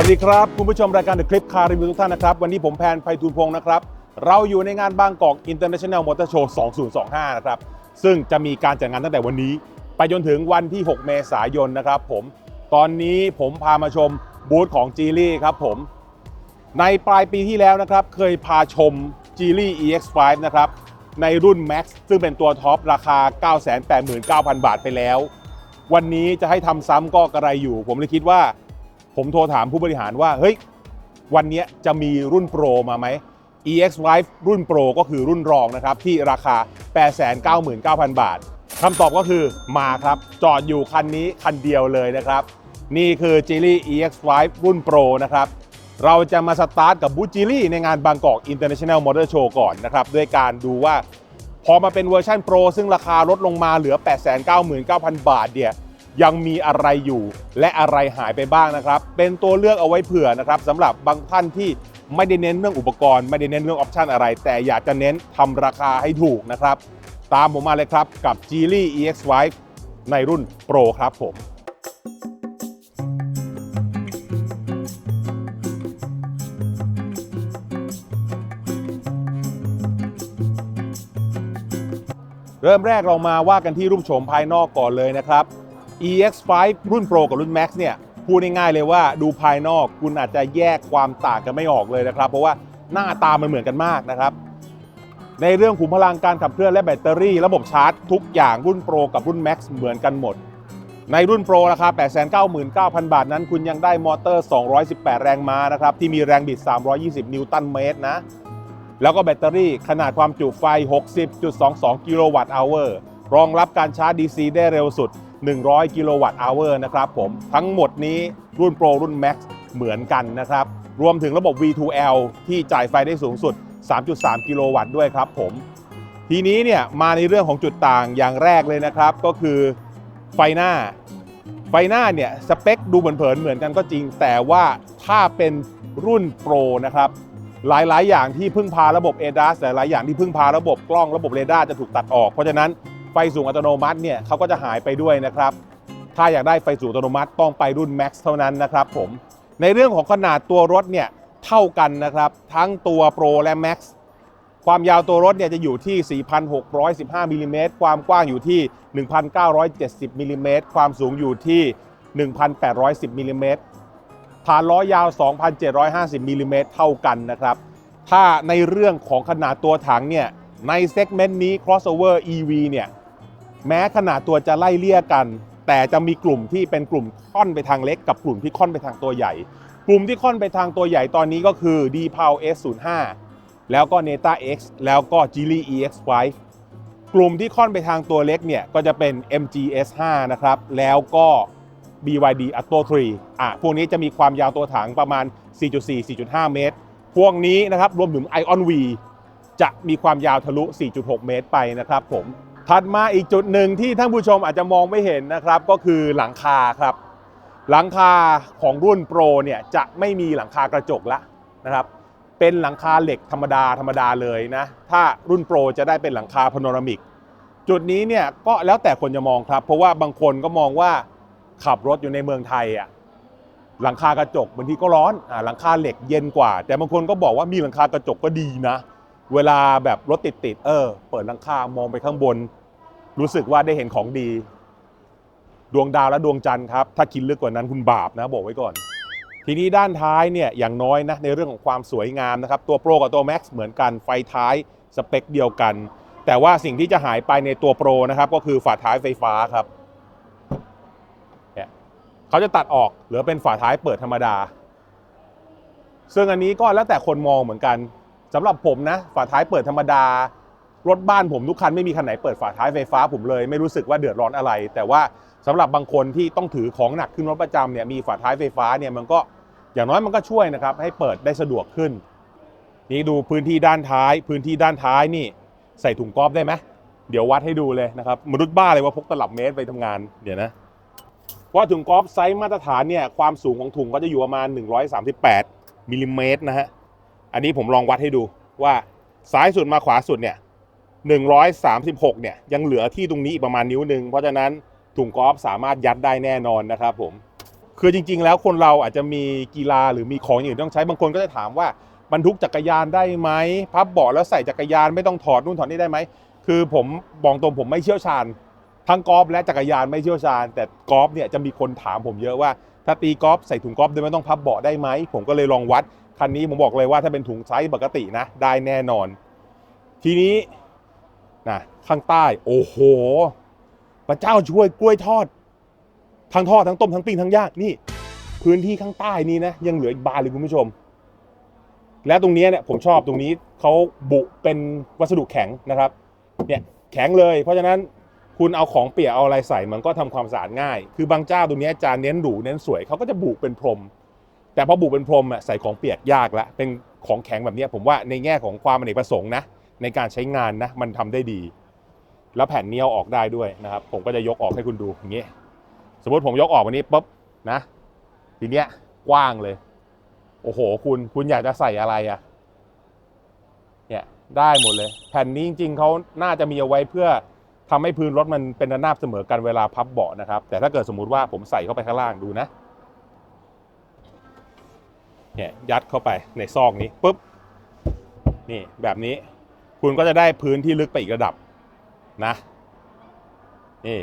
สวัสดีครับ คุณผู้ชมรายการ The Clip Car Review ทุกท่านนะครับ วันนี้ผมแพนไพฑูรย์พงศ์นะครับ เราอยู่ในงานบางกอก International Motor Show 2025 นะครับ ซึ่งจะมีการจัดงานตั้งแต่วันนี้ ไปจนถึงวันที่ 6 เมษายนนะครับผม ตอนนี้ผมพามาชมบูธของ g ีลี่ครับผม ในปลายปีที่แล้วนะครับ เคยพาชม g ีลี่ EX5 นะครับ ในรุ่น Max ซึ่งเป็นตัวท็อปราคา 989,000 บาทไปแล้ว วันนี้จะให้ทำซ้ำก็กระไรอยู่ ผมเลยคิดว่า ผมโทรถามผู้บริหารว่าเฮ้ยวันนี้จะมีรุ่นโปรมาไหม EX5 รุ่นโปรก็คือรุ่นรองนะครับ ที่ราคา 899,000 บาทคำตอบก็คือมาครับ จอดอยู่คันนี้คันเดียวเลยนะครับ นี่คือ g ีลี่ EX5 รุ่นโปรนะครับ เราจะมาสตาร์ทกับบูจิลี่ในงานบางกอก International Motor Show ก่อนนะครับ ด้วยการดูว่า พอมาเป็นเวอร์ชันโปรซึ่งราคาลดลงมาเหลือ 899,000 บาทเนี่ย ยังมีอะไรอยู่ และอะไรหายไปบ้างนะครับ เป็นตัวเลือกเอาไว้เผื่อนะครับสำหรับบางท่านที่ไม่ได้เน้นเรื่องอุปกรณ์ไม่ได้เน้นเรื่องออปชันอะไร แต่อยากจะเน้นทำราคาให้ถูกนะครับ ตามผมมาเลยครับกับ g e l y EX5 ในรุ่นโปรครับผมเริ่มแรกเรามาว่ากันที่รูปโฉมภายนอกก่อนเลยนะครับ EX5 รุ่น Pro กับรุ่น Max เนี่ยพูดง่ายๆเลยว่าดูภายนอกคุณอาจจะแยกความต่างกันไม่ออกเลยนะครับ เพราะว่าหน้าตามันเหมือนกันมากนะครับ ในเรื่องขุมพลังการขับเคลื่อนและแบตเตอรี่ ระบบชาร์จทุกอย่างรุ่น Pro กับรุ่น Max เหมือนกันหมด ในรุ่น Pro ราคา 899,000 บาทนั้น คุณยังได้มอเตอร์ 218 แรงม้านะครับที่มีแรงบิด 320 นิวตันเมตรนะแล้วก็แบตเตอรี่ขนาดความจุไฟ 60.22 กิโลวัตต์อเวอร์รองรับการชาร์จ DC ได้เร็วสุด 100 กิโลวัตต์อเวอร์นะครับผมทั้งหมดนี้รุ่น Pro รุ่น Max เหมือนกันนะครับ รวมถึงระบบ V2L ที่จ่ายไฟได้สูงสุด 3.3 กิโลวัตต์ด้วยครับผมทีนี้เนี่ยมาในเรื่องของจุดต่างอย่างแรกเลยนะครับ ก็คือไฟหน้า ไฟหน้าเนี่ยสเปคดูเหมือนเผินๆเหมือนกันก็จริง แต่ว่าถ้าเป็นรุ่นโปรนะครับหลายๆ อย่างที่พึ่งพาระบบ ADAS หลายๆอย่างที่พึ่งพาระบบกล้องระบบเรดาร์จะถูกตัดออก เพราะฉะนั้น ไฟสูงอัตโนมัติเนี่ยเขาก็จะหายไปด้วยนะครับ ถ้าอยากได้ไฟสูงอัตโนมัติต้องไปรุ่น Max เท่านั้นนะครับผม ในเรื่องของขนาดตัวรถเนี่ยเท่ากันนะครับ ทั้งตัว Pro และ Max ความยาวตัวรถเนี่ยจะอยู่ที่ 4,615มิลลิเมตรความกว้างอยู่ที่ 1,970มิลลิเมตรความสูงอยู่ที่ 1,810มิลลิเมตรฐานล้อยาว 2,750มิลลิเมตรเท่ากันนะครับ ถ้าในเรื่องของขนาดตัวถังเนี่ยในเซกเมนต์นี้ crossover EV เนี่ย แม้ขนาดตัวจะไล่เลี่ยกัน แต่จะมีกลุ่มที่เป็นกลุ่มค่อนไปทางเล็กกับกลุ่มที่ค่อนไปทางตัวใหญ่ กลุ่มที่ค่อนไปทางตัวใหญ่ตอนนี้ก็คือ d p o w S05 แล้วก็ Neta X แล้วก็ Geely EX5 กลุ่มที่ค่อนไปทางตัวเล็กเนี่ยก็จะเป็น MG S5 นะครับ แล้วก็ BYD Atto 3อะพวกนี้จะมีความยาวตัวถังประมาณ 4.4-4.5 เมตร พวกนี้นะครับรวมถึง Ion V จะมีความยาวทะลุ 4.6 เมตรไปนะครับผม ถัดมาอีกจุดหนึ่งที่ท่านผู้ชมอาจจะมองไม่เห็นนะครับก็คือหลังคาครับ หลังคาของรุ่นโปรเนี่ยจะไม่มีหลังคากระจกละนะครับ เป็นหลังคาเหล็กธรรมดาธรรมดาเลยนะ ถ้ารุ่นโปรจะได้เป็นหลังคาพาโนรามิก จุดนี้เนี่ยก็แล้วแต่คนจะมองครับ เพราะว่าบางคนก็มองว่าขับรถอยู่ในเมืองไทยอะหลังคากระจกบางทีก็ร้อนอ่าหลังคาเหล็กเย็นกว่า แต่บางคนก็บอกว่ามีหลังคากระจกก็ดีนะ เวลาแบบรถติดติดๆเออ เปิดหลังคามองไปข้างบน รู้สึกว่าได้เห็นของดี ดวงดาวและดวงจันทร์ครับ ถ้าคิดลึกกว่านั้นคุณบาปนะบอกไว้ก่อน ทีนี้ด้านท้ายเนี่ยอย่างน้อยนะในเรื่องของความสวยงามนะครับตัวโปรกับตัว Max เหมือนกันไฟท้ายสเปคเดียวกัน แต่ว่าสิ่งที่จะหายไปในตัวโปรนะครับก็คือฝาท้ายไฟฟ้าครับเนี่ยเขาจะตัดออกเหลือเป็นฝาท้ายเปิดธรรมดา ซึ่งอันนี้ก็แล้วแต่คนมองเหมือนกันสำหรับผมนะฝาท้ายเปิดธรรมดา รถบ้านผมทุกคันไม่มีคันไหนเปิดฝาท้ายไฟฟ้าผมเลย ไม่รู้สึกว่าเดือดร้อนอะไร แต่ว่าสำหรับบางคนที่ต้องถือของหนักขึ้นรถประจำเนี่ยมีฝาท้ายไฟฟ้าเนี่ยมันก็อย่างน้อยมันก็ช่วยนะครับให้เปิดได้สะดวกขึ้น นี่ดูพื้นที่ด้านท้าย พื้นที่ด้านท้ายนี่ ใส่ถุงกอล์ฟได้ไหมเดี๋ยววัดให้ดูเลยนะครับมนุษย์บ้าเลยว่าพกตลับเมตรไปทำงานเดี๋ยวนะว่าถุงกอล์ฟไซส์มาตรฐานเนี่ยความสูงของถุงก็จะอยู่ประมาณ 138มิลลิเมตรนะฮะอันนี้ผมลองวัดให้ดูว่าซ้ายสุดมาขวาสุดเนี่ย 136 เนี่ยยังเหลือที่ตรงนี้อีกประมาณนิ้วหนึ่งเพราะฉะนั้นถุงกอล์ฟสามารถยัดได้แน่นอนนะครับผมคือจริง ๆ แล้วคนเราอาจจะมีกีฬาหรือมีของอย่างอื่นต้องใช้บางคนก็จะถามว่าบรรทุกจักรยานได้ไหมพับเบาะแล้วใส่จักรยานไม่ต้องถอดนู่นถอดนี่ได้ไหมคือผมบอกตรงผมไม่เชี่ยวชาญ ทั้งกอล์ฟและจักรยานไม่เชี่ยวชาญ แต่กอล์ฟเนี่ยจะมีคนถามผมเยอะว่า ถ้าตีกอล์ฟใส่ถุงกอล์ฟโดยไม่ต้องพับเบาะได้ไหมผมก็เลยลองวัดคันนี้ผมบอกเลยว่าถ้าเป็นถุงไซส์ปกตินะได้แน่นอน ทีนี้ นะข้างใต้ โอ้โห พระเจ้าช่วยกล้วยทอด ทั้งทอดทั้งต้มทั้งปิ้งทั้งย่างนี่ พื้นที่ข้างใต้นี้นะยังเหลืออีกบานเลยคุณผู้ชม และตรงนี้เนี่ยผมชอบตรงนี้เขาบุเป็นวัสดุแข็งนะครับเนี่ยแข็งเลย เพราะฉะนั้นคุณเอาของเปียกเอาอะไรใส่มันก็ทำความสะอาดง่าย คือบางเจ้าตรงนี้ยจะเน้นหรูเน้นสวยเขาก็จะบุเป็นพรม แต่พอบุเป็นพรมอะใส่ของเปียกยากละเป็นของแข็งแบบนี้ผมว่าในแง่ของความอเนกประสงค์นะ ในการใช้งานนะมันทำได้ดี แล้วแผ่นเนี้ยเอาออกได้ด้วยนะครับ ผมก็จะยกออกให้คุณดูอย่างเงี้ยสมมติผมยกออกวันนี้ปุ๊บนะ ทีเนี้ยกว้างเลย โอ้โห คุณคุณอยากจะใส่อะไรอะเนี่ยได้หมดเลย แผ่นนี้จริง ๆเขาน่าจะมีเอาไว้เพื่อทำให้พื้นรถมันเป็นระนาบเสมอกันเวลาพับเบาะนะครับ แต่ถ้าเกิดสมมุติว่าผมใส่เข้าไปข้างล่างดูนะเนี่ยยัดเข้าไปในซอกนี้ปุ๊บนี่แบบนี้ คุณก็จะได้พื้นที่ลึกไปอีกระดับนะนี่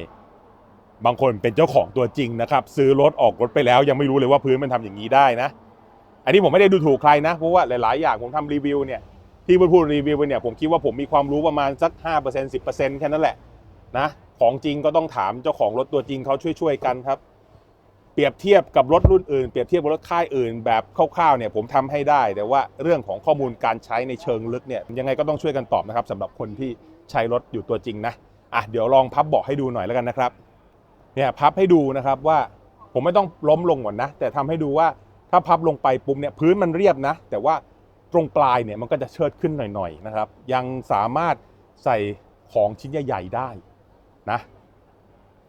บางคนเป็นเจ้าของตัวจริงนะครับ ซื้อรถออกรถไปแล้วยังไม่รู้เลยว่าพื้นมันทำอย่างนี้ได้นะ อันนี้ผมไม่ได้ดูถูกใครนะ เพราะว่าหลาย ๆ อย่างผมทำรีวิวเนี่ยที่พูดพูดรีวิวไปเนี่ยผมคิดว่าผมมีความรู้ประมาณสัก 5% 10%แค่นั้นแหละนะของจริงก็ต้องถามเจ้าของรถตัวจริงเขาช่วยๆกันครับ เปรียบเทียบกับรถรุ่นอื่น เปรียบเทียบกับรถค่ายอื่น แบบคร่าวๆเนี่ยผมทำให้ได้ แต่ว่าเรื่องของข้อมูลการใช้ในเชิงลึกเนี่ยยังไงก็ต้องช่วยกันตอบนะครับสำหรับคนที่ใช้รถอยู่ตัวจริงนะอะเดี๋ยวลองพับเบาะให้ดูหน่อยแล้วกันนะครับเนี่ยพับให้ดูนะครับว่าผมไม่ต้องล้มลงก่อนนะ แต่ทำให้ดูว่าถ้าพับลงไปปุ๊บเนี่ยพื้นมันเรียบนะ แต่ว่าตรงปลายเนี่ยมันก็จะเชิดขึ้นหน่อยๆนะครับ ยังสามารถใส่ของชิ้นใหญ่ ๆ ได้นะ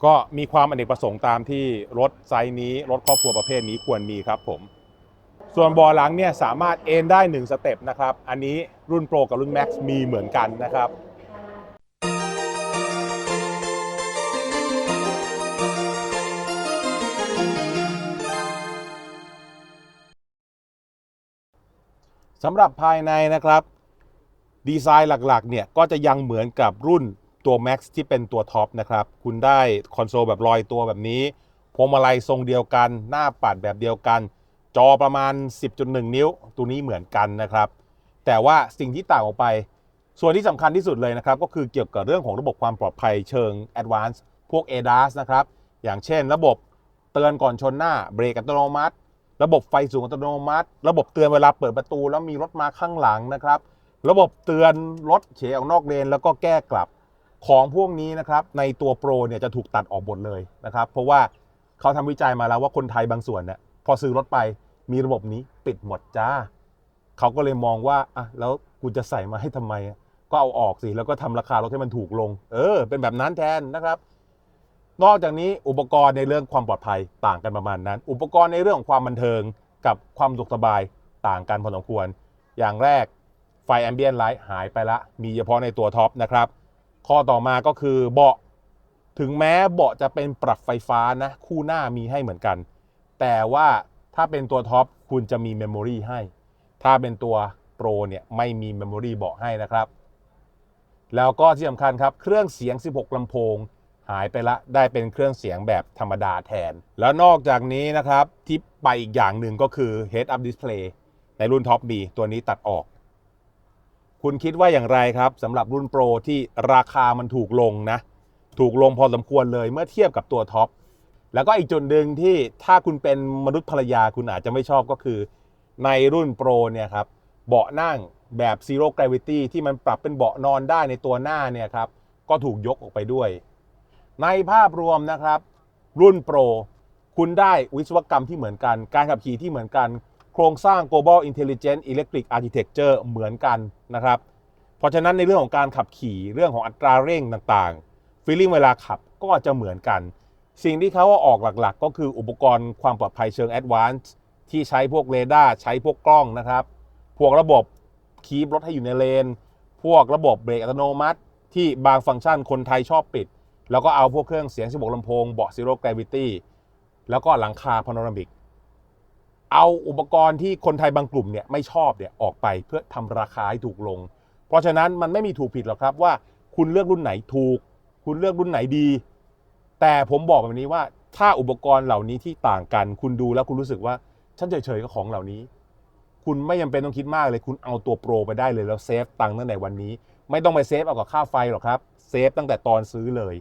ก็มีความอเนกประสงค์ตามที่รถไซส์นี้ รถครอบครัวประเภทนี้ควรมีครับผม ส่วนบาะหลังเนี่ยสามารถเอนได้ 1 สเต็ปนะครับ อันนี้รุ่นโปรกับรุ่น Max มีเหมือนกันนะครับสำหรับภายในนะครับ ดีไซน์หลักๆเนี่ยก็จะยังเหมือนกับรุ่น ตัว Max ที่เป็นตัวท็อปนะครับ คุณได้คอนโซลแบบลอยตัวแบบนี้ พวงมาลัยทรงเดียวกัน หน้าปัดแบบเดียวกัน จอประมาณ 10.1 นิ้ว ตัวนี้เหมือนกันนะครับ แต่ว่าสิ่งที่ต่างออกไป ส่วนที่สำคัญที่สุดเลยนะครับ ก็คือเกี่ยวกับเรื่องของระบบความปลอดภัยเชิง Advanced พวก ADAS นะครับ อย่างเช่น ระบบเตือนก่อนชนหน้า เบรกอัตโนมัติ ระบบไฟสูงอัตโนมัติ ระบบเตือนเวลาเปิดประตูแล้วมีรถมาข้างหลังนะครับ ระบบเตือนรถเฉยออกนอกเลนแล้วก็แก้กลับ ของพวกนี้นะครับในตัวโปรเนี่ยจะถูกตัดออกหมดเลยนะครับ เพราะว่าเขาทำวิจัยมาแล้วว่าคนไทยบางส่วนเนี่ยพอซื้อรถไปมีระบบนี้ปิดหมดจ้าเขาก็เลยมองว่าอะแล้วกูจะใส่มาให้ทำไม ก็เอาออกสิ แล้วก็ทำราคารถให้มันถูกลง เออ เป็นแบบนั้นแทนนะครับ นอกจากนี้อุปกรณ์ในเรื่องความปลอดภัยต่างกันประมาณนั้น อุปกรณ์ในเรื่องของความบันเทิงกับความสุขสบายต่างกันพอสมควร อย่างแรกไฟแอมเบียนไลท์หายไปละ มีเฉพาะในตัวท็อปนะครับ ข้อต่อมาก็คือเบาะถึงแม้เบาะจะเป็นปรับไฟฟ้านะคู่หน้ามีให้เหมือนกัน แต่ว่าถ้าเป็นตัวท็อปคุณจะมีเมมโมรีให้ ถ้าเป็นตัวโปรเนี่ยไม่มีเมมโมรีเบาะให้นะครับ แล้วก็ที่สำคัญครับเครื่องเสียง 16ลำโพงหายไปละได้เป็นเครื่องเสียงแบบธรรมดาแทน แล้วนอกจากนี้นะครับที่ไปอีกอย่างหนึ่งก็คือ Head Up Display ในรุ่นท็อป B ตัวนี้ตัดออก คุณคิดว่าอย่างไรครับสำหรับรุ่นโปรที่ราคามันถูกลงนะ ถูกลงพอสมควรเลยเมื่อเทียบกับตัวท็อปแล้วก็อีกจุดหนึ่งที่ถ้าคุณเป็นมนุษย์ภรรยาคุณอาจจะไม่ชอบก็คือ ในรุ่นโปรเนี่ยครับเบาะนั่งแบบ Zero Gravity ที่มันปรับเป็นเบาะนอนได้ในตัวหน้าเนี่ยครับก็ถูกยกออกไปด้วย ในภาพรวมนะครับ รุ่นโปรคุณได้วิศวกรรมที่เหมือนกัน การขับขี่ที่เหมือนกัน ครงสร้าง Global Intelligent Electric Architecture เหมือนกันนะครับ เพราะฉะนั้นในเรื่องของการขับขี่เรื่องของอัตราเร่งต่างๆฟีลลิ่งเวลาขับก็จะเหมือนกัน สิ่งที่เขาอาออกหลักๆ ก็คืออุปกรณ์ความปลอดภัยเชิง Advanced ที่ใช้พวกเรดาร์ใช้พวกกล้องนะครับ พวกระบบคีบรถให้อยู่ในเลน พวกระบบเบรกอัตโนมัติ ที่บางฟังก์ชันคนไทยชอบปิด แล้วก็เอาพวกเครื่องเสียง16ลำโพงเบาะ Zero Gravity แล้วก็หลังคาพาโนรามิก เอาอุปกรณ์ที่คนไทยบางกลุ่มเนี่ยไม่ชอบเนี่ยออกไปเพื่อทำราคาให้ถูกลง เพราะฉะนั้นมันไม่มีถูกผิดหรอกครับว่าคุณเลือกรุ่นไหนถูก คุณเลือกรุ่นไหนดี แต่ผมบอกแบบนี้ว่าถ้าอุปกรณ์เหล่านี้ที่ต่างกัน คุณดูแล้วคุณรู้สึกว่าฉันเฉยๆกับของเหล่านี้ คุณไม่จำเป็นต้องคิดมากเลย คุณเอาตัวโปรไปได้เลยแล้วเซฟตังค์ตั้งแต่วันนี้ ไม่ต้องไปเซฟเอากับค่าไฟหรอกครับเซฟตั้งแต่ตอนซื้อเลย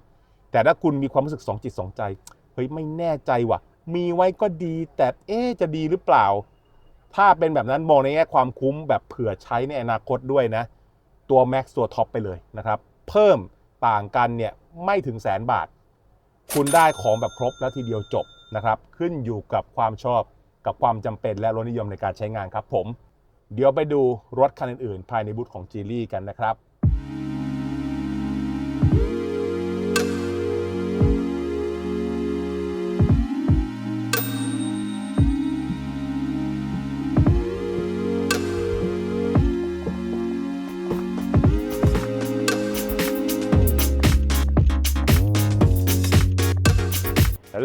แต่ถ้าคุณมีความรู้สึกสองจิตสองใจเฮ้ยไม่แน่ใจว่ะ มีไว้ก็ดี แต่เอ๊จะดีหรือเปล่า ถ้าเป็นแบบนั้นมองในแง่ความคุ้มแบบเผื่อใช้ในอนาคตด้วยนะ ตัว Max ตัวท็อปไปเลยนะครับ เพิ่มต่างกันเนี่ยไม่ถึงแสนบาท คุณได้ของแบบครบแล้วทีเดียวจบนะครับ ขึ้นอยู่กับความชอบกับความจำเป็นและรสนิยมในการใช้งานครับผม เดี๋ยวไปดูรถคันอื่นๆ ภายในบูธของ g ีลี่กันนะครับ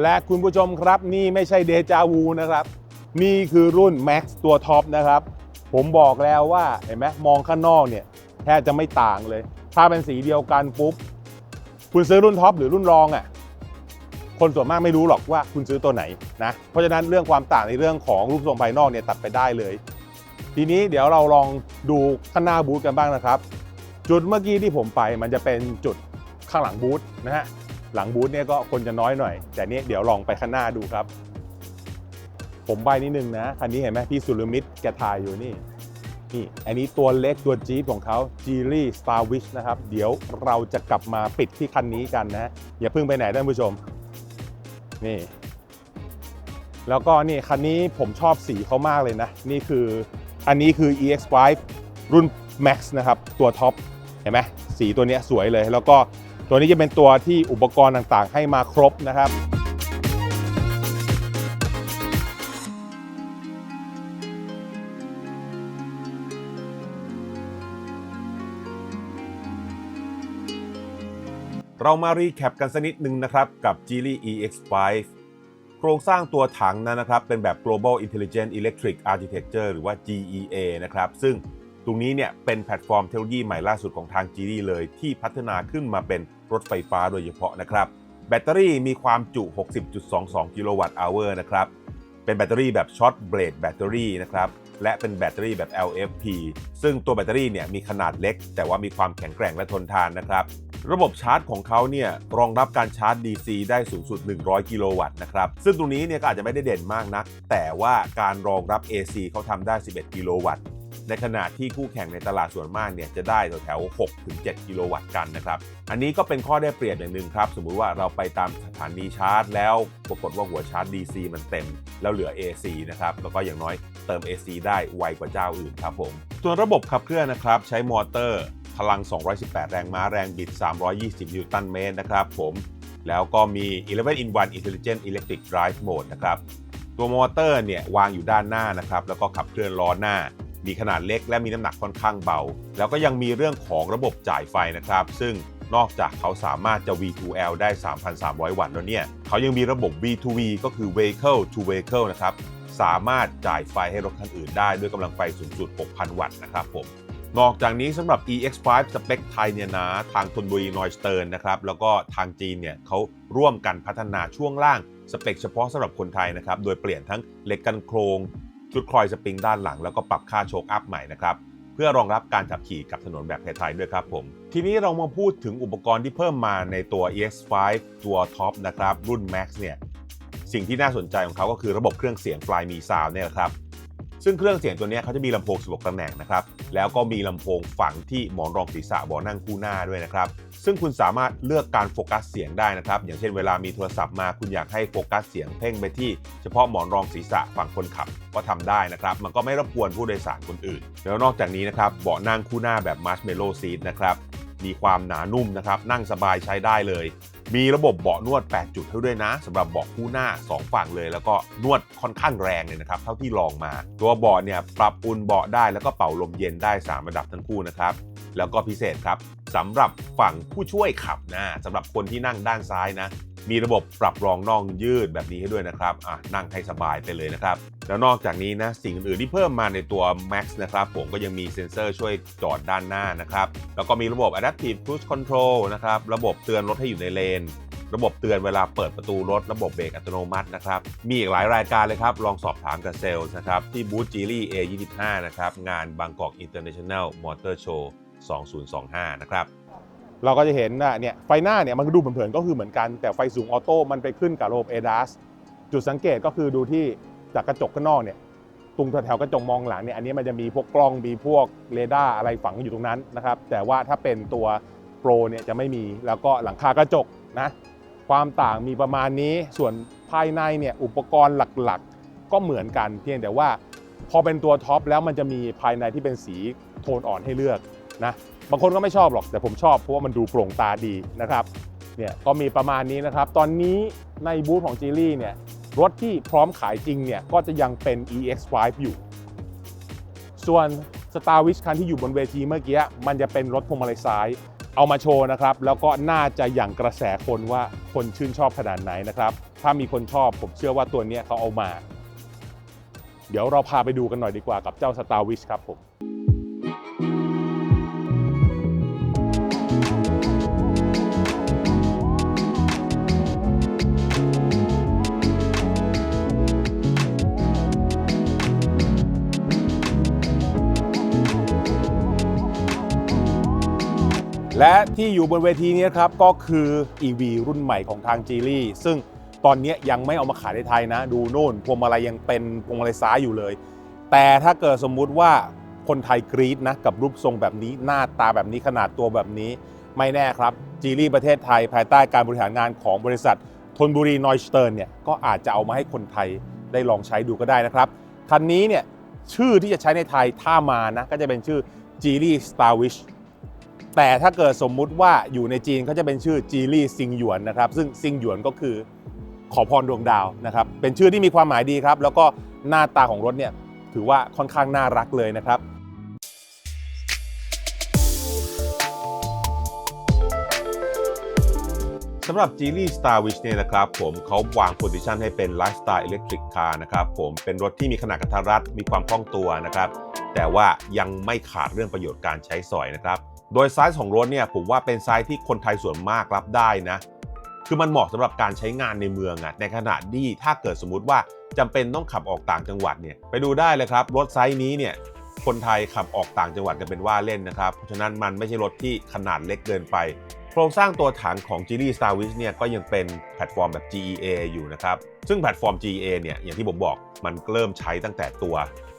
และคุณผู้ชมครับนี่ไม่ใช่เดจาวูนะครับ นี่คือรุ่น Max ตัวท็อปนะครับ ผมบอกแล้วว่าเห็นไหมมองข้างนอกเนี่ยแทบจะไม่ต่างเลย ถ้าเป็นสีเดียวกันปุ๊บ คุณซื้อรุ่นท็อปหรือรุ่นรองอะ่ะคนส่วนมากไม่รู้หรอกว่าคุณซื้อตัวไหนนะ เพราะฉะนั้นเรื่องความต่างในเรื่องของรูปทรงภายนอกเนี่ยตัดไปได้เลย ทีนี้เดี๋ยวเราลองดูข้างหน้าบูธกันบ้างนะครับ จุดเมื่อกี้ที่ผมไปมันจะเป็นจุดข้างหลังบูธนะฮะ หลังบูธเนี่ยก็คนจะน้อยหน่อย แต่นี่เดี๋ยวลองไปข้างหน้าดูครับ ผมใบนิดนึงนะคันนี้เห็นไหมพี่สุรมิตรแกถ่ายอยู่นี่นี่อันนี้ตัวเล็กตัวจี๊ดของเขา g ี l y Star Wish นะครับ เดี๋ยวเราจะกลับมาปิดที่คันนี้กันนะ อย่าเพิ่งไปไหนท่านผู้ชม นี่ แล้วก็นี่คันนี้ผมชอบสีเขามากเลยนะ นี่คืออันนี้คือ EX5 รุ่น Max นะครับ ตัวท็อป เห็นไหมสีตัวนี้สวยเลย แล้วก็ ตัวนี้จะเป็นตัวที่อุปกรณ์ต่างๆ ให้มาครบนะครับเรามารีแคปกันสักนิดนึงนะครับ กับ g e l y EX5 โครงสร้างตัวถังนั้นนะครับ เป็นแบบ Global Intelligent Electric Architecture หรือว่า GEA นะครับ ซึ่ง ตรงนี้เนี่ยเป็นแพลตฟอร์มเทคโนโลยีใหม่ล่าสุดของทาง Geely เลยที่พัฒนาขึ้นมาเป็นรถไฟฟ้าโดยเฉพาะนะครับ แบตเตอรี่มีความจุ 60.22 กิโลวัตต์อเวอร์นะครับ เป็นแบตเตอรี่แบบช็อตเบรดแบตเตอรี่นะครับ และเป็นแบตเตอรี่แบบ LFP ซึ่งตัวแบตเตอรี่เนี่ยมีขนาดเล็ก แต่ว่ามีความแข็งแกร่งและทนทานนะครับ ระบบชาร์จของเขาเนี่ยรองรับการชาร์จ DC ได้สูงสุด 100 กิโลวัตต์นะครับ ซึ่งตรงนี้เนี่ยก็อาจจะไม่ได้เด่นมากนัก แต่ว่าการรองรับ AC เขาทำได้ 11 กิโลวัตต์ ในขณะที่คู่แข่งในตลาดส่วนมากเนี่ยจะได้แถวๆ6ถึง7กิโลวัตต์กันนะครับ อันนี้ก็เป็นข้อได้เปรียบอย่างหนึ่งครับ สมมุติว่าเราไปตามสถานีชาร์จ แล้วปรากฏว่าหัวชาร์จ DC มันเต็ม แล้วเหลือ AC นะครับ แล้วก็อย่างน้อยเติม AC ได้ไวกว่าเจ้าอื่นครับผม ส่วนระบบขับเคลื่อนนะครับใช้มอเตอร์ พลัง 218 แรงม้าแรงบิด 320 นิวตันเมตรนะครับผมแล้วก็มี 11 in 1 Intelligent Electric Drive Mode นะครับตัวมอเตอร์เนี่ยวางอยู่ด้านหน้านะครับแล้วก็ขับเคลื่อนล้อหน้า มีขนาดเล็กและมีน้ำหนักค่อนข้างเบา แล้วก็ยังมีเรื่องของระบบจ่ายไฟนะครับ ซึ่งนอกจากเขาสามารถจะ V2L ได้ 3,300 วัตต์แล้วเนี่ย เขายังมีระบบ V2V ก็คือ Vehicle to Vehicle นะครับ สามารถจ่ายไฟให้รถคันอื่นได้ด้วยกำลังไฟสูงสุด 6,000 วัตต์นะครับผม นอกจากนี้สำหรับ EX5 สเปคไทยเนี่ยนะทางทนบุรีนอยสเตอร์นะครับ แล้วก็ทางจีนเนี่ยเขาร่วมกันพัฒนาช่วงล่างสเปคเฉพาะสำหรับคนไทยนะครับ โดยเปลี่ยนทั้งเหล็กกันโครง ชุดคอยสปริงด้านหลังแล้วก็ปรับค่าโชคอัพใหม่นะครับเพื่อรองรับการขับขี่กับถนนแบบไทยๆด้วยครับผม ทีนี้เรามาพูดถึงอุปกรณ์ที่เพิ่มมาในตัว EX5 ตัวท็อปนะครับรุ่น Max เนี่ยสิ่งที่น่าสนใจของเขาก็คือระบบเครื่องเสียง Fly Me Sound เนี่ยครับ ซึ่งเครื่องเสียงตัวนี้เขาจะมีลำโพง 16 ตำแหน่งนะครับ แล้วก็มีลำโพงฝังที่หมอนรองศีรษะเบาะนั่งคู่หน้าด้วยนะครับ ซึ่งคุณสามารถเลือกการโฟกัสเสียงได้นะครับ อย่างเช่นเวลามีโทรศัพท์มาคุณอยากให้โฟกัสเสียงเพ่งไปที่เฉพาะหมอนรองศีรษะฝั่งคนขับก็ทำได้นะครับ มันก็ไม่รบกวนผู้โดยสารคนอื่น แล้วนอกจากนี้นะครับเบาะนั่งคู่หน้าแบบ Marshmallow Seat นะครับ มีความหนานุ่มนะครับ นั่งสบายใช้ได้เลย มีระบบเบาะนวด 8 จุดให้ด้วยนะสำหรับเบาะคู่หน้า 2 ฝั่งเลย แล้วก็นวดค่อนข้างแรงเลยนะครับ เท่าที่ลองมา ตัวเบาะเนี่ยปรับอุ่นเบาะได้แล้วก็เป่าลมเย็นได้ 3 ระดับทั้งคู่นะครับแล้วก็พิเศษครับสำหรับฝั่งผู้ช่วยขับนะสำหรับคนที่นั่งด้านซ้ายนะ มีระบบปรับรองน่องยืดแบบนี้ให้ด้วยนะครับอะนั่งให้สบายไปเลยนะครับ แล้วนอกจากนี้นะสิ่งอื่นๆที่เพิ่มมาในตัว Max นะครับผมก็ยังมีเซ็นเซอร์ช่วยจอดด้านหน้านะครับ แล้วก็มีระบบ Adaptive Cruise Control นะครับ ระบบเตือนรถให้อยู่ในเลน ระบบเตือนเวลาเปิดประตูรถ ระบบเบรกอัตโนมัตินะครับ มีอีกหลายรายการเลยครับ ลองสอบถามกับเซลล์นะครับ ที่บูธจีรี่ A25 นะครับ งานบางกอก International Motor Show 2025 นะครับ เราก็จะเห็นนะเนี่ยไฟหน้าเนี่ยมันก็ดูเผินๆก็คือเหมือนกันแต่ไฟสูงออโต้มันไปขึ้นกับระบบ ADAS จุดสังเกตก็คือดูที่จากกระจกข้างนอกเนี่ยตรงแถวๆกระจกมองหลังเนี่ยอันนี้มันจะมีพวกกล้องมีพวกเรดาร์อะไรฝังอยู่ตรงนั้นนะครับแต่ว่าถ้าเป็นตัวโปรเนี่ยจะไม่มีแล้วก็หลังคากระจกนะความต่างมีประมาณนี้ส่วนภายในเนี่ยอุปกรณ์หลักๆ ก็เหมือนกัน เพียงแต่ว่าพอเป็นตัวท็อปแล้วมันจะมีภายในที่เป็นสีโทนอ่อนให้เลือกนะ บางคนก็ไม่ชอบหรอกแต่ผมชอบเพราะว่ามันดูโปร่งตาดีนะครับเนี่ยก็มีประมาณนี้นะครับ ตอนนี้ในบูธของจีลี่เนี่ยรถที่พร้อมขายจริงเนี่ยก็จะยังเป็น EX5 อยู่ ส่วน Star Wish คันที่อยู่บนเวทีเมื่อกี้มันจะเป็นรถพวงมาลัยซ้ายเอามาโชว์นะครับ แล้วก็น่าจะอย่างกระแสคนว่าคนชื่นชอบขนาดไหนนะครับ ถ้ามีคนชอบผมเชื่อว่าตัวนี้เขาเอามา เดี๋ยวเราพาไปดูกันหน่อยดีกว่ากับเจ้า Star Wish ครับผม และที่อยู่บนเวทีนี้ครับก็คือ EV รุ่นใหม่ของทาง g ี l ีซึ่งตอนนี้ยังไม่เอามาขายในไทยนะ ดูโน่นพวงมาลัยยังเป็นพวงมาลัยซ้ายอยู่เลย แต่ถ้าเกิดสมมุติว่าคนไทยกรี๊ดนะ กับรูปทรงแบบนี้หน้าตาแบบนี้ขนาดตัวแบบนี้ ไม่แน่ครับจีรีประเทศไทย ภายใต้การบริหารงานของบริษัททนบุรีนอยสเตอร์เนี่ยก็อาจจะเอามาให้คนไทยได้ลองใช้ดูก็ได้นะครับคันนี้เนี่ยชื่อที่จะใช้ในไทยถ้ามานะก็จะเป็นชื่อ g e l y Star Wish แต่ถ้าเกิดสมมุติว่าอยู่ในจีนเขาจะเป็นชื่อจีลี่ซิงหยวนนะครับ ซึ่งซิงหยวนก็คือขอพรดวงดาวนะครับ เป็นชื่อที่มีความหมายดีครับ แล้วก็หน้าตาของรถเนี่ยถือว่าค่อนข้างน่ารักเลยนะครับสำหรับ g e l y Star Wish เนี่ยนะครับผมเขาวางโพซิชันให้เป็นไลฟ์สไตล์อิเล็กทริกคาร์นะครับผมเป็นรถที่มีขนาดกระทัดรัดมีความคล่องตัวนะครับ แต่ว่ายังไม่ขาดเรื่องประโยชน์การใช้สอยนะครับ โดยไซส์ของรถเนี่ยผมว่าเป็นไซส์ที่คนไทยส่วนมากรับได้นะ คือมันเหมาะสำหรับการใช้งานในเมืองอะในขณะที่ถ้าเกิดสมมติว่าจำเป็นต้องขับออกต่างจังหวัดเนี่ยไปดูได้เลยครับ รถไซส์นี้เนี่ยคนไทยขับออกต่างจังหวัดกันเป็นว่าเล่นนะครับ เพราะฉะนั้นมันไม่ใช่รถที่ขนาดเล็กเกินไป โครงสร้างตัวฐานของ g e l y Star Wish เนี่ยก็ยังเป็นแพลตฟอร์มแบบ GEA อยู่นะครับ ซึ่งแพลตฟอร์ม GEA เนี่ยอย่างที่ผมบอกมันเริ่มใช้ตั้งแต่ตัว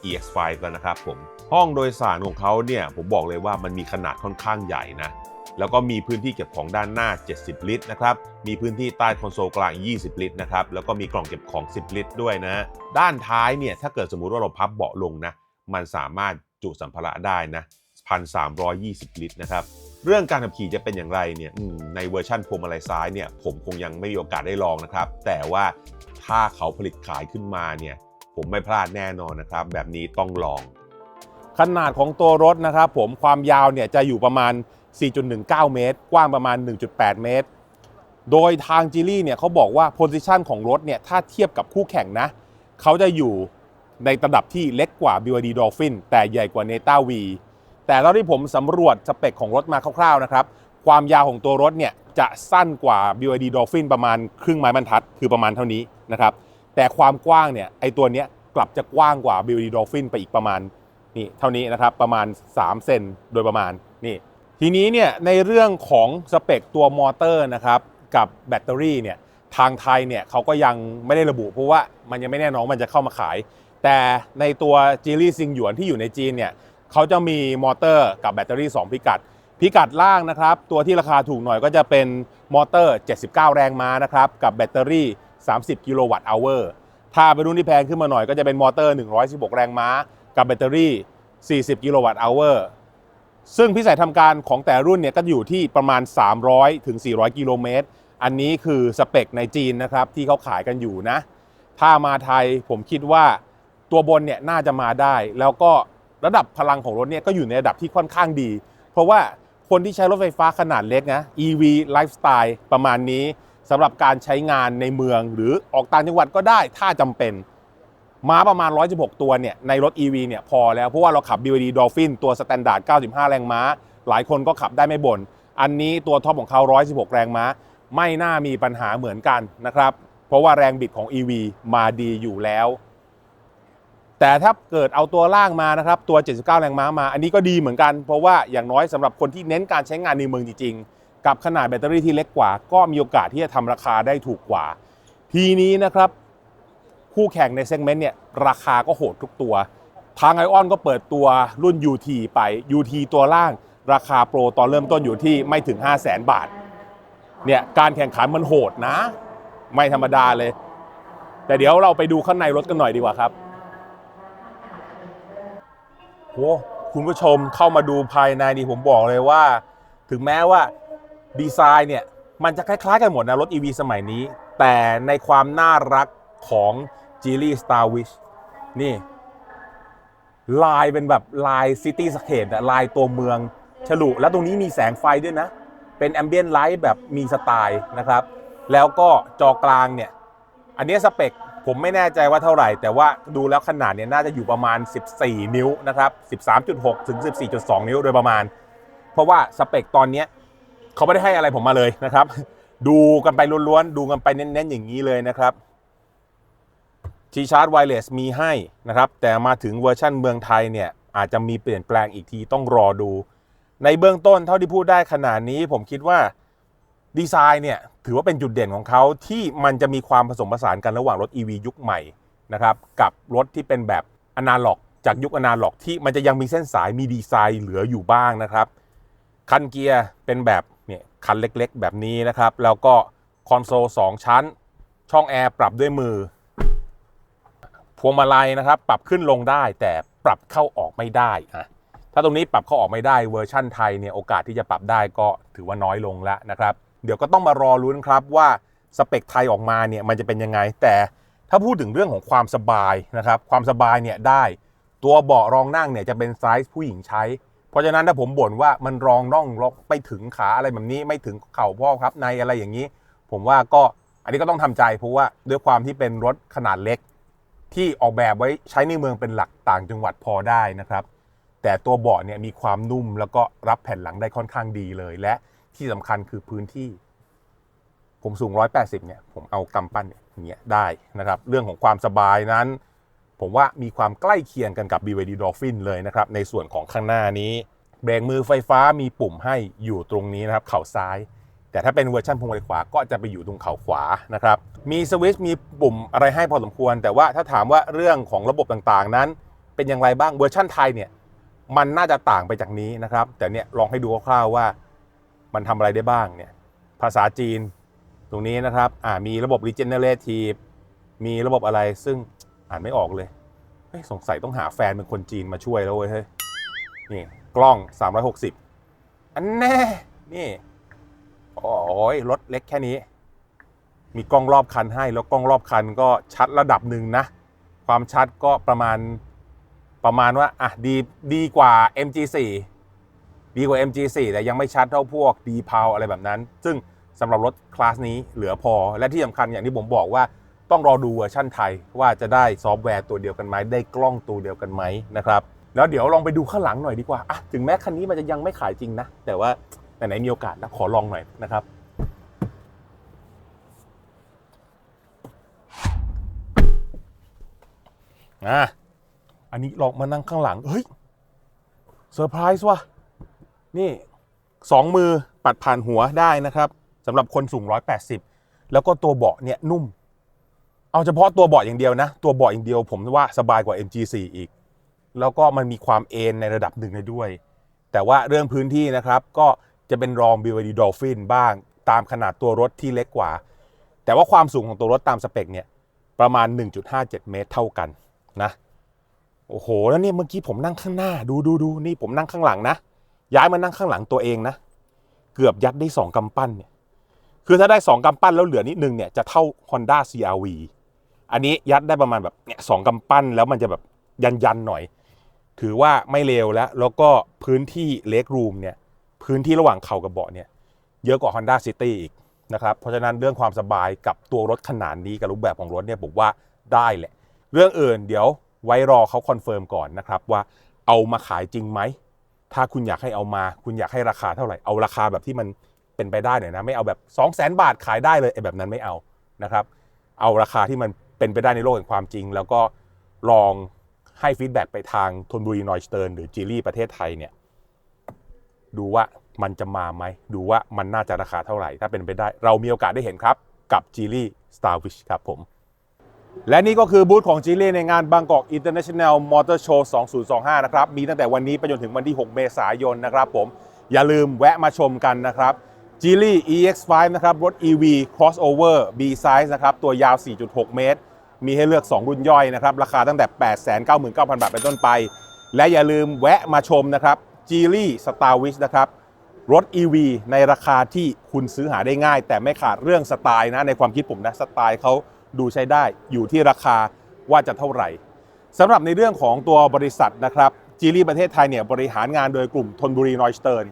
EX5 แล้วนะครับผม ห้องโดยสารของเขาเนี่ยผมบอกเลยว่ามันมีขนาดค่อนข้างใหญ่นะ แล้วก็มีพื้นที่เก็บของด้านหน้า 70 ลิตรนะครับ มีพื้นที่ใต้คอนโซลกลาง 20 ลิตรนะครับ แล้วก็มีกล่องเก็บของ 10 ลิตรด้วยนะ ด้านท้ายเนี่ยถ้าเกิดสมมุติว่าเราพับเบาะลงนะ มันสามารถจุสัมภาระได้นะ 1,320 ลิตรนะครับเรื่องการขับขี่จะเป็นอย่างไรเนี่ยในเวอร์ชั่นพวงมาลัยซ้ายเนี่ยผมคงยังไม่มีโอกาสได้ลองนะครับ แต่ว่าถ้าเขาผลิตขายขึ้นมาเนี่ย ผมไม่พลาดแน่นอนนะครับ แบบนี้ต้องลอง ขนาดของตัวรถนะครับ ผมความยาวเนี่ยจะอยู่ประมาณ 4.19 เมตร กว้างประมาณ 1.8 เมตร โดยทางจีลี่เนี่ยเขาบอกว่าโพซิชันของรถเนี่ยถ้าเทียบกับคู่แข่งนะเขาจะอยู่ในระดับที่เล็กกว่า BYD Dolphin แต่ใหญ่กว่า Neta V แต่เท่าที่ผมสำรวจสเปคของรถมาคร่าวๆนะครับ ความยาวของตัวรถเนี่ยจะสั้นกว่า BYD Dolphin ประมาณครึ่งไม้บรรทัด คือประมาณเท่านี้นะครับ แต่ความกว้างเนี่ยไอตัวเนี้ยกลับจะกว้างกว่า BYD Dolphin ไปอีกประมาณนี่เท่านี้นะครับประมาณ 3 เซนโดยประมาณนี่ทีนี้เนี่ยในเรื่องของสเปคตัวมอเตอร์นะครับกับแบตเตอรี่เนี่ยทางไทยเนี่ยเขาก็ยังไม่ได้ระบุเพราะว่ามันยังไม่แน่นอนมันจะเข้ามาขาย แต่ในตัวจีลี่ซิงหยวนที่อยู่ในจีนเนี่ยเขาจะมีมอเตอร์กับแบตเตอรี่ 2 พิกัด พิกัดล่างนะครับ ตัวที่ราคาถูกหน่อยก็จะเป็นมอเตอร์ 79 แรงม้านะครับ กับแบตเตอรี่ 30 กิโลวัตต์อเวอร์ถ้าไปรุ่นที่แพงขึ้นมาหน่อยก็จะเป็นมอเตอร์ 116 แรงม้า กับแบตเตอรี่ 40 กิโลวัตต์อเวอร์ซึ่งพิสัยทำการของแต่รุ่นเนี่ยก็อยู่ที่ประมาณ 300 ถึง 400 กิโลเมตร อันนี้คือสเปคในจีนนะครับที่เขาขายกันอยู่นะ ถ้ามาไทยผมคิดว่าตัวบนเนี่ยน่าจะมาได้ แล้วก็ระดับพลังของรถเนี่ยก็อยู่ในระดับที่ค่อนข้างดี เพราะว่าคนที่ใช้รถไฟฟ้าขนาดเล็กนะ EV Lifestyle ประมาณนี้ สำหรับการใช้งานในเมืองหรือออกต่างจังหวัดก็ได้ถ้าจำเป็นม้าประมาณ 116 ตัวเนี่ยในรถ EV เนี่ยพอแล้ว เพราะว่าเราขับ BYD Dolphin ตัวสแตนดาร์ด 95 แรงม้า หลายคนก็ขับได้ไม่บ่น อันนี้ตัวท็อปของเขา 116 แรงม้า ไม่น่ามีปัญหาเหมือนกันนะครับ เพราะว่าแรงบิดของ EV มาดีอยู่แล้ว แต่ถ้าเกิดเอาตัวล่างมานะครับ ตัว 79 แรงม้ามา อันนี้ก็ดีเหมือนกัน เพราะว่าอย่างน้อยสำหรับคนที่เน้นการใช้งานในเมืองจริงๆ กับขนาดแบตเตอรี่ที่เล็กกว่า ก็มีโอกาสที่จะทำราคาได้ถูกกว่า ทีนี้นะครับ คู่แข่งในเซกเมนต์เนี่ยราคาก็โหดทุกตัว ทางไอออนก็เปิดตัวรุ่น UT ไป UT ตัวล่าง ราคาโปรตอนเริ่มต้นอยู่ที่ไม่ถึง 5 0 0แสนบาทเนี่ยการแข่งขันมันโหดนะ ไม่ธรรมดาเลย แต่เดี๋ยวเราไปดูข้างในรถกันหน่อยดีกว่าครับโหคุณผู้ชมเข้ามาดูภายในนี่ผมบอกเลยว่า ถึงแม้ว่า ดีไซน์เนี่ยมันจะคล้ายๆกันหมดนะรถ EV สมัยนี้ แต่ในความน่ารักของ g e e l y Star Wish นี่ ลายเป็นแบบลายซิตี้สเคปลายตัวเมืองฉลุ แล้วตรงนี้มีแสงไฟด้วยนะ เป็นแอมเบียนไลท์แบบมีสไตล์นะครับ แล้วก็จอกลางเนี่ย อันนี้สเปคผมไม่แน่ใจว่าเท่าไหร่ แต่ว่าดูแล้วขนาดเนี่ยน่าจะอยู่ประมาณ 14 นิ้วนะครับ 13.6 ถึง 14.2 นิ้วโดยประมาณ เพราะว่าสเปคตอนเนี้ย เขาไม่ได้ให้อะไรผมมาเลยนะครับ ดูกันไปล้วนๆ ดูกันไปเน้นๆ อย่างนี้เลยนะครับชีชาร์จไวเลสมีให้นะครับ แต่มาถึงเวอร์ชั่นเมืองไทยเนี่ย อาจจะมีเปลี่ยนแปลงอีกทีต้องรอดู ในเบื้องต้นเท่าที่พูดได้ขนาดนี้ ผมคิดว่าดีไซน์เนี่ย ถือว่าเป็นจุดเด่นของเขาที่มันจะมีความผสมผสานกันระหว่างรถ EV ยุคใหม่นะครับกับรถที่เป็นแบบอนาล็อก จากยุคอนาล็อกที่มันจะยังมีเส้นสายมีดีไซน์เหลืออยู่บ้างนะครับคันเกียร์เป็นแบบ คันเล็กๆ แบบนี้นะครับ แล้วก็คอนโซล2ชั้น ช่องแอร์ปรับด้วยมือ พวงมาลัยนะครับ ปรับขึ้นลงได้แต่ปรับเข้าออกไม่ได้อะถ้าตรงนี้ปรับเข้าออกไม่ได้เวอร์ชั่นไทยเนี่ยโอกาสที่จะปรับได้ก็ถือว่าน้อยลงแล้วนะครับ เดี๋ยวก็ต้องมารอลุ้นครับว่าสเปคไทยออกมาเนี่ยมันจะเป็นยังไง แต่ถ้าพูดถึงเรื่องของความสบายนะครับ ความสบายเนี่ยได้ ตัวเบาะรองนั่งเนี่ยจะเป็นไซส์ผู้หญิงใช้ เพราะฉะนั้นถ้าผมบ่นว่ามันรองน่องล็อกไปถึงขาอะไรแบบนี้ไม่ถึงเข่าพ่อครับในอะไรอย่างนี้ ผมว่าก็อันนี้ก็ต้องทำใจเพราะว่าด้วยความที่เป็นรถขนาดเล็ก ที่ออกแบบไว้ใช้ในเมืองเป็นหลักต่างจังหวัดพอได้นะครับ แต่ตัวเบาะเนี่ยมีความนุ่มแล้วก็รับแผ่นหลังได้ค่อนข้างดีเลย และที่สำคัญคือพื้นที่ ผมสูง 180เนี่ยผมเอากำปั้นเนี่ยอย่างเงี้ยได้นะครับ เรื่องของความสบายนั้น ผมว่ามีความใกล้เคียงกันกับ BYD Dolphin เลยนะครับ ในส่วนของข้างหน้านี้ เบรกมือไฟฟ้ามีปุ่มให้อยู่ตรงนี้นะครับเข่าซ้าย แต่ถ้าเป็นเวอร์ชันพวงมาลัยขวาก็จะไปอยู่ตรงเข่าขวานะครับ มีสวิตช์มีปุ่มอะไรให้พอสมควร แต่ว่าถ้าถามว่าเรื่องของระบบต่างๆ นั้น เป็นอย่างไรบ้างเวอร์ชันไทยเนี่ยมันน่าจะต่างไปจากนี้นะครับ แต่เนี่ยลองให้ดูคร่าวๆว่ามันทำอะไรได้บ้างเนี่ยภาษาจีนตรงนี้นะครับอ่ามีระบบ regenerative มีระบบอะไรซึ่ง อ่านไม่ออกเลยเฮ้ยสงสัยต้องหาแฟนเป็นคนจีนมาช่วยแล้วเว้ยเฮ้ยนี่กล้อง 360 อันแน่ นี่โอ้ยรถเล็กแค่นี้ มีกล้องรอบคันให้แล้วกล้องรอบคันก็ชัดระดับหนึ่งนะ ความชัดก็ประมาณประมาณว่าอะดีดีกว่า MG4 ดีกว่า MG4 แต่ยังไม่ชัดเท่าพวก d p o w อะไรแบบนั้น ซึ่งสำหรับรถคลาสนี้เหลือพอและที่สำคัญอย่างที่ผมบอกว่า ต้องรอดูเวอร์ชั่นไทย ว่าจะได้ซอฟต์แวร์ตัวเดียวกันไหมได้กล้องตัวเดียวกันไหมนะครับแล้วเดี๋ยวลองไปดูข้างหลังหน่อยดีกว่าอะถึงแม้คันนี้มันจะยังไม่ขายจริงนะ แต่ว่าไหนๆมีโอกาสแล้วขอลองหน่อยนะครับอะอันนี้ลองมานั่งข้างหลัง เฮ้ยเซอร์ไพรส์ว่ะ นี่สองมือปัดผ่านหัวได้นะครับสำหรับคนสูง 180 แล้วก็ตัวเบาะเนี่ยนุ่ม เอาเฉพาะตัวเบาะอย่างเดียวนะ ตัวเบาะอย่างเดียวผมว่าสบายกว่า MG4 อีก แล้วก็มันมีความเอนในระดับหนึ่งเลยด้วย แต่ว่าเรื่องพื้นที่นะครับ ก็จะเป็นรอง BYD Dolphin บ้าง ตามขนาดตัวรถที่เล็กกว่า แต่ว่าความสูงของตัวรถตามสเปคเนี่ยประมาณ 1.57 เมตรเท่ากันนะโอ้โห แล้วเนี่ยเมื่อกี้ผมนั่งข้างหน้า ดูดูดูนี่ผมนั่งข้างหลังนะ ย้ายมานั่งข้างหลังตัวเองนะ เกือบยัดได้สองกำปั้นเนี่ย คือถ้าได้สองกำปั้นแล้วเหลือนิดนึงเนี่ยจะเท่า Honda CRV อันนี้ยัดได้ประมาณแบบเนี่ยสองกำปั้นแล้วมันจะแบบยันยันๆหน่อย ถือว่าไม่เลวแล้ว แล้วก็พื้นที่เล็กรูมเนี่ยพื้นที่ระหว่างเข่ากับเบาะเนี่ยเยอะกว่า Honda City อีกนะครับเพราะฉะนั้นเรื่องความสบายกับตัวรถขนาดนี้กับรูปแบบของรถเนี่ยผมว่าได้แหละ เรื่องอื่นเดี๋ยวไว้รอเขาคอนเฟิร์มก่อนนะครับว่าเอามาขายจริงไหม ถ้าคุณอยากให้เอามา คุณอยากให้ราคาเท่าไหร่ เอาราคาแบบที่มันเป็นไปได้หน่อยนะ ไม่เอาแบบ 2 0 0 0 0 0 บาทขายได้เลยไอ้แบบนั้นไม่เอานะครับ เอาราคาที่มัน เป็นไปได้ในโลกแห่งความจริง แล้วก็ลองให้ฟีดแบ็กไปทางทนบุรีนอยสเต r ร์นหรือจีรี่ประเทศไทยเนี่ยดูว่ามันจะมาไหม ดูว่ามันน่าจะราคาเท่าไหร่ ถ้าเป็นไปได้เรามีโอกาสได้เห็นครับกับจีรี่ Starwish ครับผม และนี่ก็คือบูธของจีรี่ในงานบางกอก International Motor Show 2025 นะครับ มีตั้งแต่วันนี้ไปจนถึงวันที่ 6 เมษายนนะครับผม อย่าลืมแวะมาชมกันนะครับ g e l y EX5 นะครับรถ EV crossover B size นะครับตัวยาว 4.6 เมตร มีให้เลือก 2 รุ่นย่อยนะครับราคาตั้งแต่ 899,000 บาทเป็นต้นไป และอย่าลืมแวะมาชมนะครับ g e l y Starwish นะครับรถ EV ในราคาที่คุณซื้อหาได้ง่าย แต่ไม่ขาดเรื่องสไตล์นะในความคิดผมนะสไตล์เขาดูใช้ได้อยู่ที่ราคาว่าจะเท่าไหร่สำหรับในเรื่องของตัวบริษัทนะครับจีรีประเทศไทยเนี่ยบริหารงานโดยกลุ่มทนบุรีนอยสเต r ร์น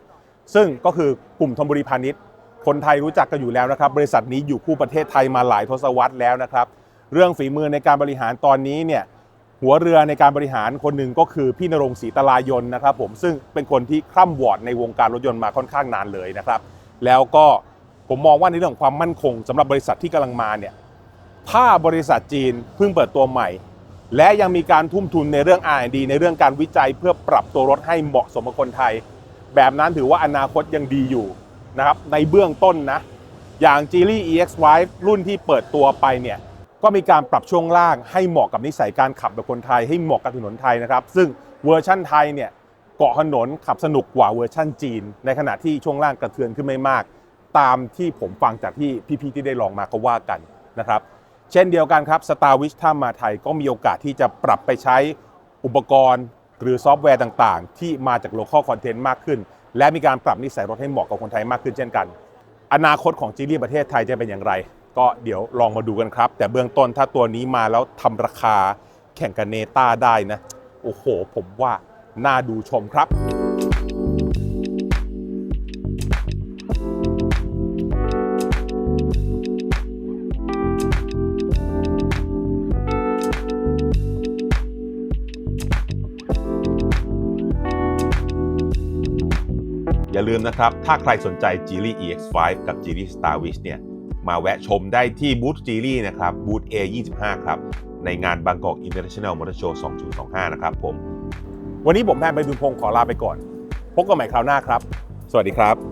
ซึ่งก็คือ กลุ่มทนบุรีพาณิชย์ คนไทยรู้จักกันอยู่แล้วนะครับ บริษัทนี้อยู่คู่ประเทศไทยมาหลายทศวรรษแล้วนะครับ เรื่องฝีมือในการบริหารตอนนี้เนี่ยหัวเรือในการบริหารคนหนึ่งก็คือพี่นรงศรีตลายนนะครับผมซึ่งเป็นคนที่คร่ำวอดในวงการรถยนต์มาค่อนข้างนานเลยนะครับ แล้วก็ผมมองว่าในเรื่องของความมั่นคงสำหรับบริษัทที่กำลังมาเนี่ยถ้าบริษัทจีนเพิ่งเปิดตัวใหม่ และยังมีการทุ่มทุนในเรื่อง R&D ในเรื่องการวิจัยเพื่อปรับตัวรถให้เหมาะสมกับคนไทย แบบนั้นถือว่าอนาคตยังดีอยู่นะครับในเบื้องต้นนะ อย่าง g e l y EX5 รุ่นที่เปิดตัวไปเนี่ยก็มีการปรับช่วงล่างให้เหมาะกับนิสัยการขับแบบคนไทยให้เหมาะกับถนนไทยนะครับ ซึ่งเวอร์ชั่นไทยเนี่ยเกาะถนนขับสนุกกว่าเวอร์ชั่นจีน ในขณะที่ช่วงล่างกระเทือนขึ้นไม่มาก ตามที่ผมฟังจากที่พี่ๆที่ได้ลองมาก็ว่ากันนะครับ เช่นเดียวกันครับ Star Wish ถ้ามาไทยก็มีโอกาสที่จะปรับไปใช้อุปกรณ์ หรือซอฟต์แวร์ต่างๆ ที่มาจาก local content มากขึ้น และมีการปรับนิสัยรถให้เหมาะกับคนไทยมากขึ้นเช่นกัน อนาคตของจีรีประเทศไทยจะเป็นอย่างไร ก็เดี๋ยวลองมาดูกันครับ แต่เบื้องต้นถ้าตัวนี้มาแล้วทำราคาแข่งกับเนต้าได้นะ โอ้โห ผมว่าน่าดูชมครับ นะครับ ถ้าใครสนใจ g e l y EX5 กับ g e l y Starwish เนี่ย มาแวะชมได้ที่บูธ g e l y นะครับบูธ A25 ครับ ในงานบางกอก International Motor Show 2025 นะครับผม วันนี้ผมแพทย์ไปดุพงศ์ขอลาไปก่อน พบกันใหม่คราวหน้าครับ สวัสดีครับ